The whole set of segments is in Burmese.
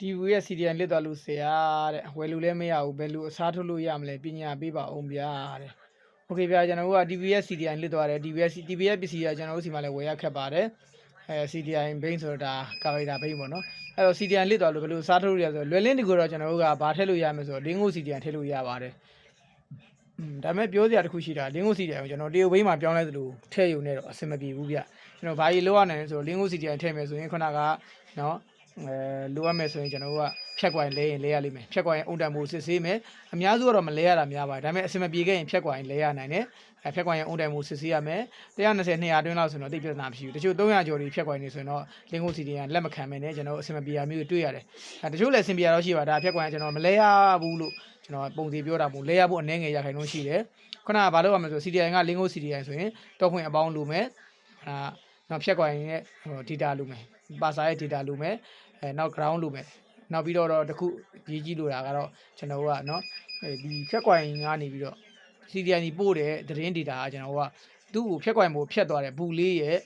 TV ရဲ့ CDN လစ်သွားလို့ဆရာတဲ့ဝယ်လို့လည်းမရဘူးဘယ်လိုအစားထုတ်လို့ရမလဲပညာပေးပါအောင်ဗျာတဲ့ Okay ဗျာကျွန်တော်တို့က TV ရဲ့ CDN လစ်သွားတယ် TV ရဲ့ TV ရဲ့ပစ္စည်းကကျွန်တော်တို့စီမှာလည်းဝယ်ရခက်ပါတယ်အဲ CDI Bain ဆိုတာကာဗီတာဘိန်းပေါ့နော်အဲ့တော့ CDI လစ်သွားလို့ဘယ်လိုစားထုတ်လို့ရဆိုလွယ်လင်းဒီကိုတော့ကျွန်တော်တို့ကဘာထည့်လို့ရမလဲဆိုတော့လင်းကို CDI ထည့်လို့ရပါတယ်ဒါပေမဲ့ပြောစရာတစ်ခုရှိတာလင်းကို CDI ကိုကျွန်တော်တရုတ်ဘိန်းမှာပြောင်းလဲသလိုထည့်ယူနေတော့အဆင်မပြေဘူးဗျကျွန်တော်ဘာကြီးလောက်ရနိုင်လဲဆိုတော့လင်းကို CDI ထည့်မယ်ဆိုရင်ခုနကနော် အဲလိုအပ်မယ်ဆိုရင်ကျွန်တော်တို့ကဖြတ်ကွာရင်လဲရင်လဲရလိမ့်မယ်ဖြတ်ကွာရင်အုံတံမှုစစ်ဆေးမယ်အများစုကတော့မလဲရတာများပါတယ်ဒါပေမဲ့အဆင်မပြေခဲ့ရင်ဖြတ်ကွာရင်လဲရနိုင်တယ်အဲဖြတ်ကွာရင်အုံတံမှုစစ်ဆေးရမယ်120 200တွင်းလောက်ဆိုတော့တိတ်ပြဿနာမရှိဘူးတချို့300ကျော်ဒီဖြတ်ကွာရင်နေဆိုရင်တော့လင်းကိုစီတီကလက်မခံမယ်နဲ့ကျွန်တော်အဆင်မပြေရမျိုးတွေ့ရတယ်အဲတချို့လည်းအဆင်ပြေရတော့ရှိပါဒါဖြတ်ကွာရင်ကျွန်တော်မလဲရဘူးလို့ကျွန်တော်ပုံစီပြောတာမို့လဲရဖို့အနည်းငယ်ရခိုင်လို့ရှိတယ်ခုနကဘာလို့ရမလဲဆို CDI ကလင်းကို CDI ဆိုရင်တော့ခွင့်အပေါင်းလိုမယ်အာနောက်ဖြတ်ကွာရင်ရဲ့ဟို data လိုမယ်ပါစာရဲ့ data လိုမယ် အဲနောက် ground လိုမယ်နောက်ပြီးတော့တော့တခုရေးကြည့်လို့တာကတော့ကျွန်တော်တို့ကเนาะအဲဒီဖြက်ကွိုင်ကနေပြီးတော့ CDN ပို့တဲ့သတင်း data ကကျွန်တော်တို့ကသူ့ကိုဖြက်ကွိုင်မို့ဖြတ်သွားတယ်ဘူးလေးရဲ့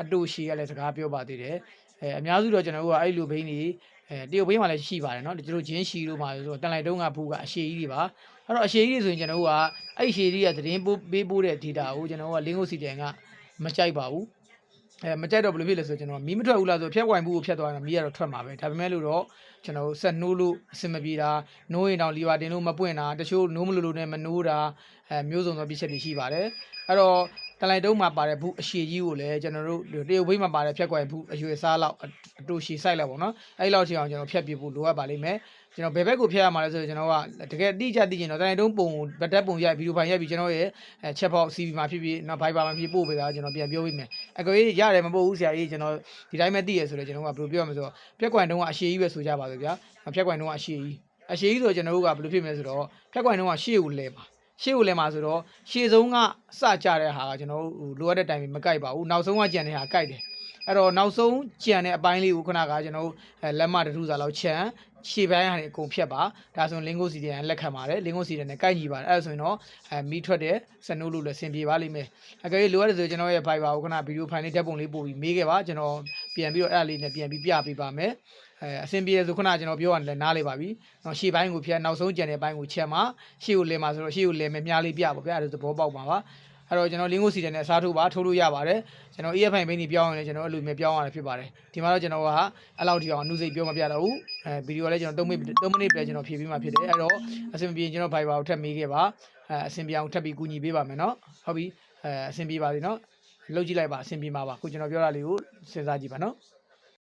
အတူရှည်ရလဲစကားပြောပါသေးတယ်အဲအများစုတော့ကျွန်တော်တို့ကအဲ့လိုဘိန်းတွေအဲတရုတ်ဘိန်းမှာလည်းရှိပါတယ်เนาะကျွန်တော်ဂျင်းရှီတို့မှာဆိုတော့တန်လိုက်တုံးကဘူးကအရှည်ကြီးတွေပါအဲ့တော့အရှည်ကြီးတွေဆိုရင်ကျွန်တော်တို့ကအဲ့ရှည်ကြီးကသတင်းပို့ပေးပို့တဲ့ data ကိုကျွန်တော်တို့က link ကို CDN ကမကြိုက်ပါဘူး အဲမကြိုက်တော့ဘယ်လိုဖြစ်လဲဆိုတော့ကျွန်တော်မီးမထွက်ဘူးလားဆိုဖြက်ဝိုင်ဘူးကိုဖြတ်သွားရင်မီးကတော့ထွက်မှာပဲဒါပေမဲ့လို့တော့ကျွန်တော်ဆက်နှိုးလို့အဆင်မပြေတာနိုးရင်တောင်လီဗာတင်လို့မပွင့်တာတချို့နိုးမလို့လို့နဲ့မနိုးတာအဲမျိုးစုံသောပြည့်ချက်တွေရှိပါတယ်အဲ့တော့ တလိုက်တုံးမှာပါတဲ့ဘူးအရှည်ကြီးကိုလည်းကျွန်တော်တို့တရုတ်ဘိန်းမှာပါတဲ့ဖြက်ကွယ်ဘူးအရွယ်စားလောက်အတူရှည်ဆိုင်လောက်ပေါ့နော်အဲ့လောက်ချင်အောင်ကျွန်တော်ဖြတ်ပြဖို့လိုအပ်ပါလိမ့်မယ်ကျွန်တော်ဘယ်ဘက်ကိုဖြတ်ရမှာလဲဆိုတော့ကျွန်တော်ကတကယ်တိကျသိကျင်တော့တလိုက်တုံးပုံကိုဗတ်တက်ပုံရိုက်ဗီဒီယိုဖိုင်ရိုက်ပြီးကျွန်တော်ရဲ့အဲချက်ပေါက် CV မှာဖြစ်ဖြစ်နောက် Viber မှာဖြစ်ပို့ပေးတာကျွန်တော်ပြန်ပြောပေးမယ်အကွေရတယ်မပို့ဘူးဆရာကြီးကျွန်တော်ဒီတိုင်းပဲသိရဆိုတော့ကျွန်တော်ကဘယ်လိုပြောရမလဲဆိုတော့ဖြက်ကွယ်တုံးကအရှည်ကြီးပဲဆိုကြပါစို့ဗျာဖြက်ကွယ်တုံးကအရှည်ကြီးအရှည်ကြီးဆိုကျွန်တော်တို့ကဘယ်လိုဖြစ်မလဲဆိုတော့ဖြက်ကွယ်တုံးကရှေ့ကိုလဲပါ ရှေ့ကိုလည်းမှာဆိုတော့ရှေ့ဆုံးကစကြတဲ့ဟာကကျွန်တော်တို့လိုအပ်တဲ့တိုင်မကိုက်ပါဘူးနောက်ဆုံးကကြံတဲ့ဟာကိုက်တယ်အဲ့တော့နောက်ဆုံးကြံတဲ့အပိုင်းလေးကိုခုနကကျွန်တော်တို့အဲလက်မတထုစာလောက်ခြံရှေ့ပိုင်းကနေအကုန်ဖြတ်ပါဒါဆိုရင်လင်းကိုစီတန်လက်ခံပါတယ်လင်းကိုစီတန်နဲ့ကိုက်ညီပါတယ်အဲ့ဒါဆိုရင်တော့အဲမီးထွက်တဲ့စနိုးလို့လည်းဆင်ပြေပါလိမ့်မယ်အကယ်၍လိုအပ်တယ်ဆိုကျွန်တော်ရဲ့ Viber ကိုခုနဗီဒီယိုဖိုင်လေးဓာတ်ပုံလေးပို့ပြီးမေးခဲ့ပါကျွန်တော်ပြန်ပြီးတော့အဲ့ဒါလေးနဲ့ပြန်ပြီးပြပေးပါမယ် အဲအဆင်ပြေရဆိုခုနကကျွန်တော်ပြောရတယ်လည်းနားလေပါပြီ။နော်ရှေ့ပိုင်းကိုဖြတ်နောက်ဆုံးကြံတဲ့ပိုင်းကိုချက်မှာရှေ့ကိုလဲမှာဆိုတော့ရှေ့ကိုလဲမယ်မြားလေးပြပါဗျာအဲ့ဒါသဘောပေါက်ပါပါ။အဲ့တော့ကျွန်တော်လင်းကိုစီတယ်နဲ့အစားထိုးပါထိုးလို့ရပါတယ်။ကျွန်တော် EFI ဘိန်းကြီးပြောင်းရင်လည်းကျွန်တော်အဲ့လိုမျိုးပြောင်းရတာဖြစ်ပါတယ်။ဒီမှာတော့ကျွန်တော်ကအဲ့လောက်ထိအောင်အနုစိတ်ပြောမပြတော့ဘူး။အဲဗီဒီယိုလည်းကျွန်တော်3မိနစ်3မိနစ်ပဲကျွန်တော်ဖြည့်ပြီးမှဖြစ်တယ်။အဲ့တော့အဆင်ပြေကျွန်တော် Viber ကိုထပ်မေးခဲ့ပါ။အဲအဆင်ပြေအောင်ထပ်ပြီးကူညီပေးပါမယ်နော်။ဟုတ်ပြီ။အဲအဆင်ပြေပါပြီနော်။လုပ်ကြည့်လိုက်ပါအဆင်ပြေမှာပါ။ခုကျွန်တော်ပြောတာလေးကိုစဉ်းစားကြည့်ပါနော်။